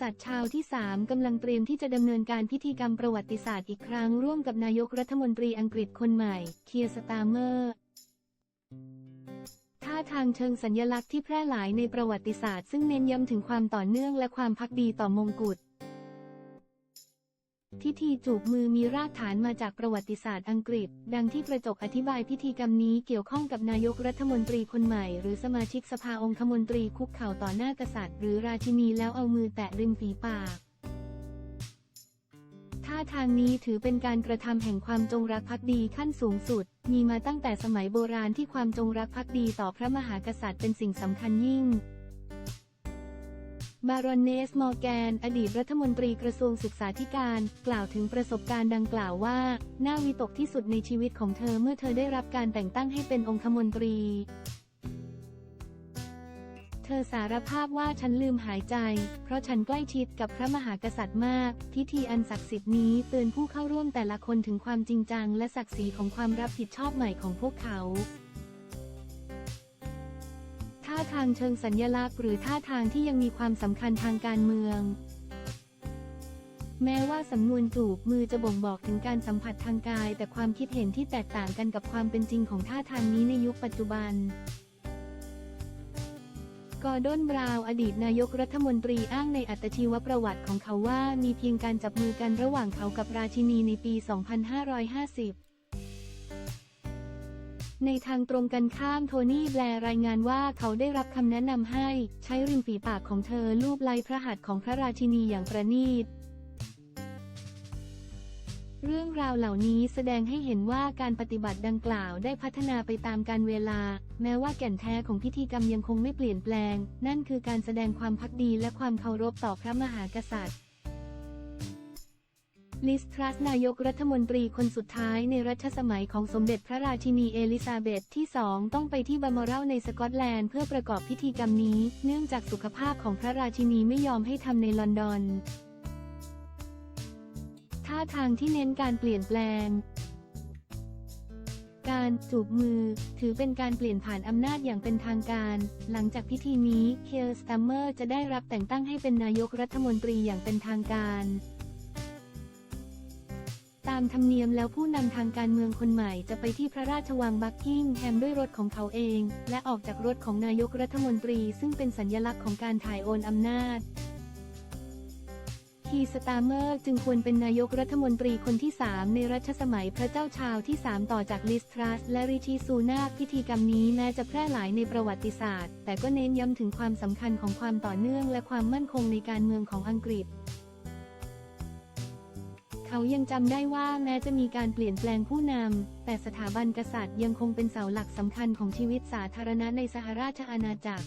ษัตริย์ชาวที่สามกำลังเตรียมที่จะดำเนินการพิธีกรรมประวัติศาสตร์อีกครั้งร่วมกับนายกรัฐมนตรีอังกฤษคนใหม่ เคียร์สตาร์เมอร์ ท่าทางเชิงสัญลักษณ์ที่แพร่หลายในประวัติศาสตร์ซึ่งเน้นย้ำถึงความต่อเนื่องและความพักดีต่อมงกุฎ พิธีจูบมือมีรากฐานมาจากประวัติศาสตร์อังกฤษ ดังที่กระจกอธิบายพิธีกรรมนี้เกี่ยวข้องกับนายกรัฐมนตรีคนใหม่ หรือสมาชิกสภาองคมนตรีคุกเข่าต่อหน้ากษัตริย์ หรือราชินีแล้วเอามือแตะริมฝีปาก ท่าทางนี้ถือเป็นการกระทำแห่งความจงรักภักดีขั้นสูงสุด มีมาตั้งแต่สมัยโบราณที่ความจงรักภักดีต่อพระมหากษัตริย์เป็นสิ่งสำคัญยิ่ง บารอนเนส มอร์แกน อดีตรัฐมนตรีกระทรวงศึกษาธิการ กล่าวถึงประสบการณ์ดังกล่าวว่า น่าวิตกที่สุดในชีวิตของเธอเมื่อเธอได้รับการแต่งตั้งให้เป็นองคมนตรี เธอสารภาพว่าฉันลืมหายใจ เพราะฉันใกล้ชิดกับพระมหากษัตริย์มาก พิธีอันศักดิ์สิทธิ์นี้เตือนผู้เข้าร่วมแต่ละคนถึงความจริงจัง และศักดิ์ศรีของความรับผิดชอบใหม่ของพวกเขา ทางเชิงสัญญลักษณ์หรือท่าทางที่ยังมีความสำคัญทางการเมืองแม้ว่าสำนวนจูบมือจะบ่งบอกถึงการสัมผัสทางกาย แต่ความคิดเห็นที่แตกต่างกันกับความเป็นจริงของท่าทางนี้ในยุคปัจจุบัน กอร์ดอนบราวอดีตนายกรัฐมนตรีอ้างในอัตชีวประวัติของเขาว่ามีเพียงการจับมือกันระหว่างเขากับราชินีในปี 2550 ในทางตรงกันข้ามโทนี่แบร์รายงานว่าเขาได้รับคำแนะนำให้ ใช้ริมฝีปากของเธอลูบไล้พระหัตถ์ของพระราชินีอย่างประณีตเรื่องราวเหล่านี้แสดงให้เห็นว่าการปฏิบัติดังกล่าวได้พัฒนาไปตามกาลเวลา แม้ว่าแก่นแท้ของพิธีกรรมยังคงไม่เปลี่ยนแปลง นั่นคือการแสดงความพักดีและความเคารพต่อพระมหากษัตริย์ ลิสทรัสนายกรัฐมนตรีคนสุดท้ายในรัชสมัยของสมเด็จพระราชินีเอลิซาเบธที่สองต้องไปที่บัลมอรัลในสกอตแลนด์เพื่อประกอบพิธีกรรมนี้ เนื่องจากสุขภาพของพระราชินีไม่ยอมให้ทำในลอนดอน ท่าทางที่เน้นการเปลี่ยนแปลงการจูบมือ ถือเป็นการเปลี่ยนผ่านอำนาจอย่างเป็นทางการ หลังจากพิธีนี้ เคลสตัมเมอร์จะได้รับแต่งตั้งให้เป็นนายกรัฐมนตรีอย่างเป็นทางการามธรรมเนียมแล้วผู้นำทางการเมืองคนใหม่จะไปที่พระราชวังบักกิงแฮมด้วยรถของเขาเอง และออกจากรถของนายกรัฐมนตรี ซึ่งเป็นสัญญลักษณ์ของการถ่ายโอนอำนาจคีสตาเมอร์จึงควรเป็นนายกรัฐมนตรีคนที่ 3 ในรัชสมัยพระเจ้าชาวที่ 3 ต่อจากลิสทรัส และริชีซูนาพิธีกรรมนี้แม้จะแพร่หลายในประวัติศาสตร์ แต่ก็เน้นย้ำถึงความสำคัญของความต่อเนื่องและความมั่นคงในการเมืองของอังกฤษ เขายังจำได้ว่าแม้จะมีการเปลี่ยนแปลงผู้นำ แต่สถาบันกษัตริย์ยังคงเป็นเสาหลักสำคัญของชีวิตสาธารณะในสหราชอาณาจักร